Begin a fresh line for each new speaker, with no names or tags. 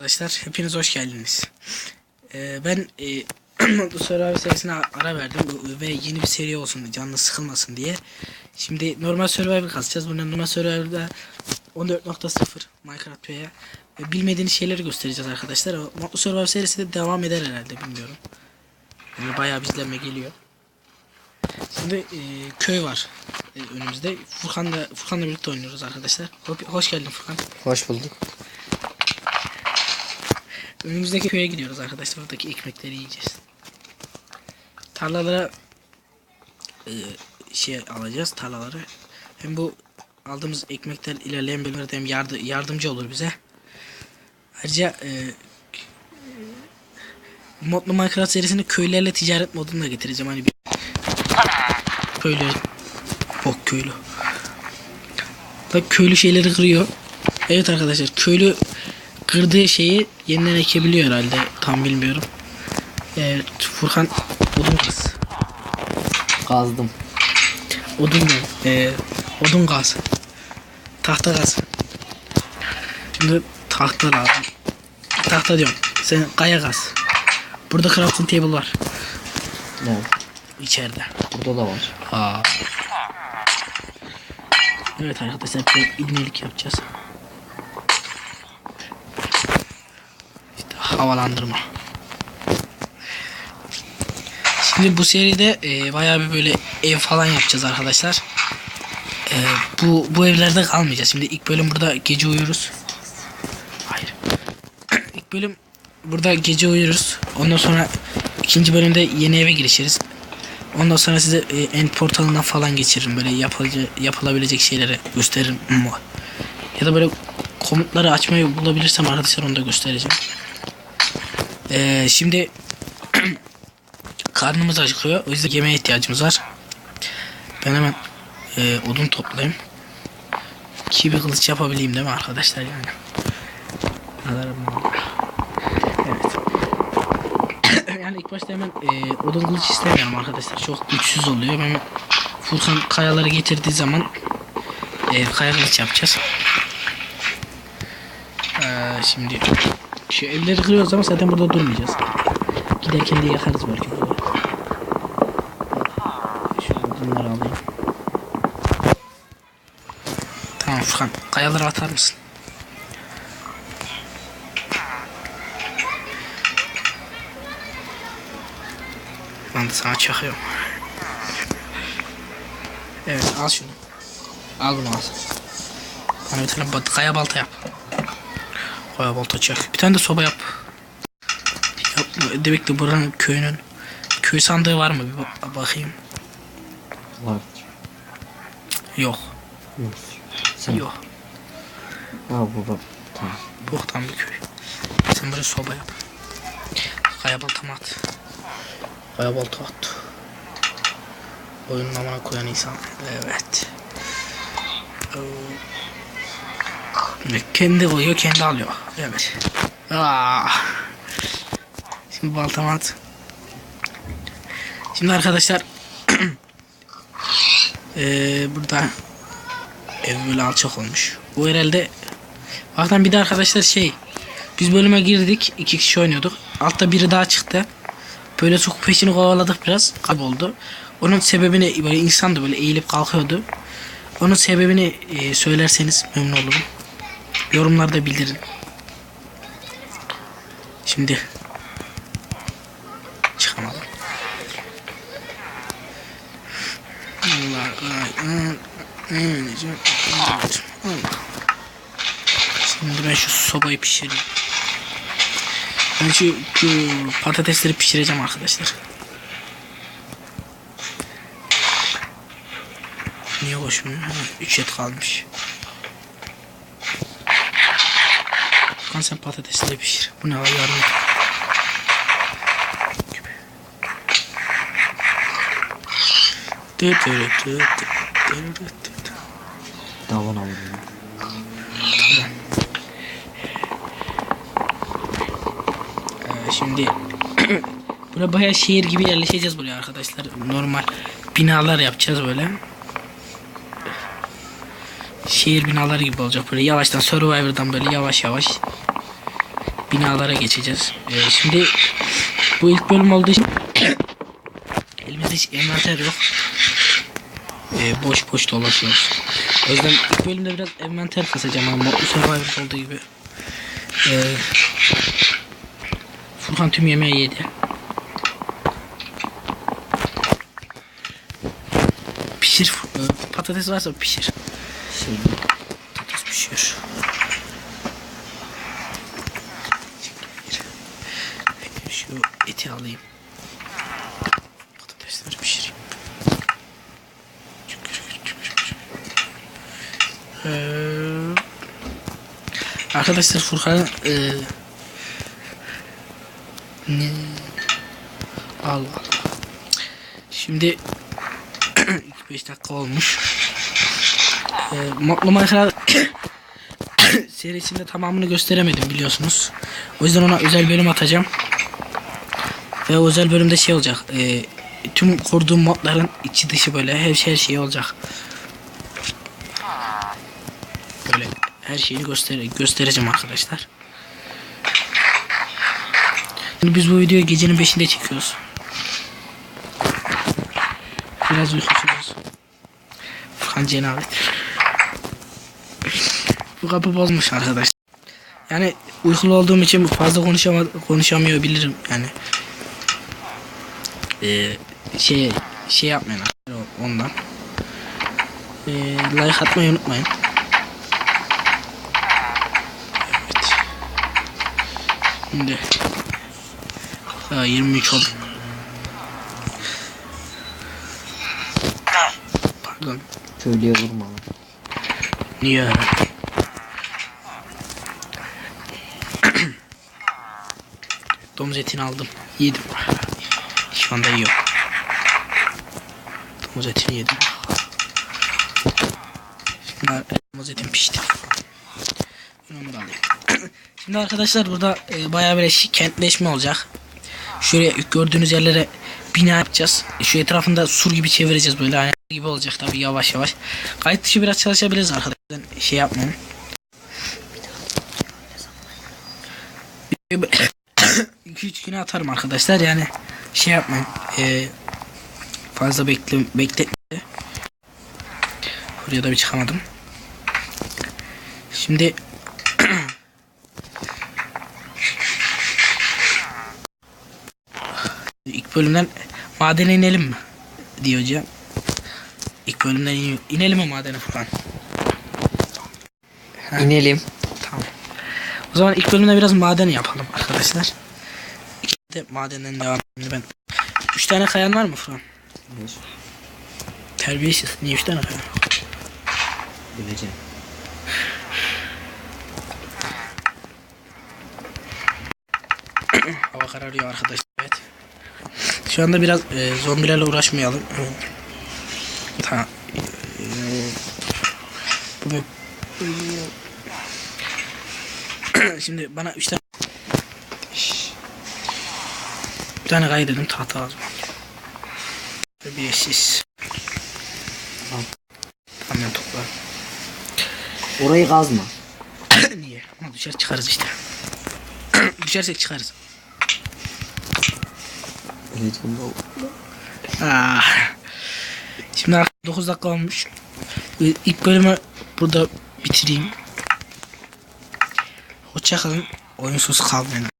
Arkadaşlar hepiniz hoş geldiniz. Ee, ben e, bu Survivor serisine ara verdim ve yeni bir seri olsun canlı sıkılmasın diye. Şimdi normal Survivor kasacağız. Bundan normal Survivor'da 14.0 Minecraft ve bilmediğiniz şeyleri göstereceğiz arkadaşlar. O Mutlu Survivor serisi de devam eder herhalde bilmiyorum. Yani bayağı bir izlenme geliyor. Şimdi e, köy var e, önümüzde. Furkan'la Furkan'la birlikte oynuyoruz arkadaşlar. Ho- Hoş geldin Furkan.
Hoş bulduk.
Önümüzdeki köye gidiyoruz arkadaşlar. Oradaki ekmekleri yiyeceğiz. Tarlalara e, şey alacağız tarlaları. Hem bu aldığımız ekmekler ilerleyen bölümlerde hem yardı, yardımcı olur bize. Ayrıca e, Modlu Minecraft serisini köylerle ticaret modunda getireceğim. Hani bir köylü bok köylü. Bak köylü şeyleri kırıyor. Evet arkadaşlar köylü kırdığı şeyi yeniden ekebiliyor herhalde. Tam bilmiyorum. Evet Furkan odun kaz.
Kazdım.
Odun ne? Ee, odun gaz. Tahta gaz. Şimdi tahta lazım. Tahta diyorum. Sen kaya gaz. Burada crafting table var.
Ne?
içeride.
Burada da var.
Aa. Evet arkadaşlar bir ibnelik yapacağız. İşte havalandırma. Şimdi bu seride e, bayağı bir böyle ev falan yapacağız arkadaşlar. E, bu bu evlerde kalmayacağız. Şimdi ilk bölüm burada gece uyuruz. Hayır. ilk bölüm burada gece uyuruz. Ondan sonra ikinci bölümde yeni eve girişiriz. Ondan sonra size e, end portalından falan geçiririm. Böyle yapılabilecek, yapılabilecek şeyleri gösteririm. Ya da böyle komutları açmayı bulabilirsem arkadaşlar onu da göstereceğim. E, şimdi karnımız acıkıyor. O yüzden yemeğe ihtiyacımız var. Ben hemen e, odun toplayayım. Ki bir kılıç yapabileyim değil mi arkadaşlar yani. Evet. yani ilk başta hemen e, odun kılıç istemiyorum arkadaşlar. Çok güçsüz oluyor. Ben Furkan kayaları getirdiği zaman e, kaya kılıç yapacağız. E, şimdi şu evleri kırıyoruz ama zaten burada durmayacağız. Giderken de yakarız belki burada. Şu odunları alayım. Tamam Furkan kayaları atar mısın? De sana çakıyorum. Evet al şunu. Al bunu al. Bana bir tane kaya balta yap. Kaya balta çak. Bir tane de soba yap. Yap. Demek ki buranın köyünün köy sandığı var mı? Bir bak- bakayım.
Var.
Yok.
Yok. Sen.
Yok.
Ha bu bak. Tamam.
Boktan bir köy. Sen böyle soba yap. Kaya baltamı at. Kaya balta at. Oyunun amına koyan insan. Evet. Oo. Ve kendi koyuyor, kendi alıyor. Evet. Aa. Şimdi baltamı at. Şimdi arkadaşlar eee burada ev böyle alçak olmuş. Bu herhalde Baktan bir de arkadaşlar şey biz bölüme girdik iki kişi oynuyorduk. Altta biri daha çıktı. Böyle çok peşini kovaladık biraz kayboldu. Onun sebebini böyle insandı böyle eğilip kalkıyordu. Onun sebebini e, söylerseniz memnun olurum. Yorumlarda bildirin. Şimdi çıkamadım. Allah Allah. Şimdi ben şu sobayı pişireyim. Ben şu, şu patatesleri pişireceğim arkadaşlar. Niye koşmuyor? Ha, üç et kalmış. Kan sen patatesleri pişir. Bu ne dı.
Davan alalım.
Ee, şimdi buraya bayağı şehir gibi yerleşeceğiz buraya arkadaşlar. Normal binalar yapacağız böyle. Şehir binaları gibi olacak böyle yavaştan Survivor'dan böyle yavaş yavaş binalara geçeceğiz. Ee, şimdi bu ilk bölüm olduğu için elimizde hiç envanter yok. Ee, boş boş dolaşıyoruz. O yüzden ilk bölümde biraz envanter kasacağım ama Mutlu Survivor olduğu gibi. Ee, Furkan tüm yemeği yedi. Pişir. e, Patates varsa pişir.
Şey,
Patates pişiyor. Şu eti alayım. Patatesleri pişireyim. Ee, arkadaşlar Furkan e, ne? Allah Allah. Şimdi 5 dakika olmuş. Ee, Mutlu Minecraft serisinde tamamını gösteremedim biliyorsunuz. O yüzden ona özel bölüm atacağım. Ve özel bölümde şey olacak. e, tüm kurduğum modların içi dışı böyle her şey her şey olacak. Böyle her şeyini göster göstereceğim arkadaşlar. Şimdi biz bu videoyu gecenin 5'inde çekiyoruz. Biraz uykusuzuz. Furkan cenabet. Bu kapı bozmuş arkadaş. Yani uykulu olduğum için fazla konuşama konuşamıyor bilirim yani. Ee, şey şey yapmayın ondan. Ee, like atmayı unutmayın. Evet. Şimdi Aa, 23 oldu. Pardon.
köylüye vurma.
Niye? Domuz etini aldım. Yedim. Şu anda yiyorum. Domuz etini yedim. Şimdi domuz etim pişti. Ben Onu da alayım. Şimdi arkadaşlar burada e, bayağı eş- kentleşme olacak. Şuraya gördüğünüz yerlere bina yapacağız. E, Şu etrafında sur gibi çevireceğiz böyle hani gibi olacak tabii yavaş yavaş. Kayıt dışı biraz çalışabiliriz arkadaşlar. Şey yapmayın. 2-3 güne atarım arkadaşlar yani şey yapmayın. E, fazla bekle bekle. Buraya da bir çıkamadım. Şimdi ilk bölümden madene inelim mi? diyor hocam. İlk bölümden in- inelim mi madene Furkan? Ha.
İnelim.
Tamam. O zaman ilk bölümde biraz maden yapalım arkadaşlar. İlk de madenden devam edelim ben. Üç tane kayan var mı Furkan?
Bir.
Terbiyesiz. Niye üç tane kayan?
Bileceğim.
Hava kararıyor arkadaşlar. Evet. Şu anda biraz e, zombilerle uğraşmayalım. Tamam. E, Şimdi bana üç tane bir tane kayı dedim tahta lazım. Terbiyesiz.
Al.
Tamam ben toplarım.
Orayı kazma.
Niye? Ama düşer çıkarız işte. Düşersek çıkarız.
Bileceğim bu.
Ah. Şimdi artık 9 dakika olmuş. İlk bölümü burada bitireyim. Hoşçakalın. Oyunsuz kalmayın.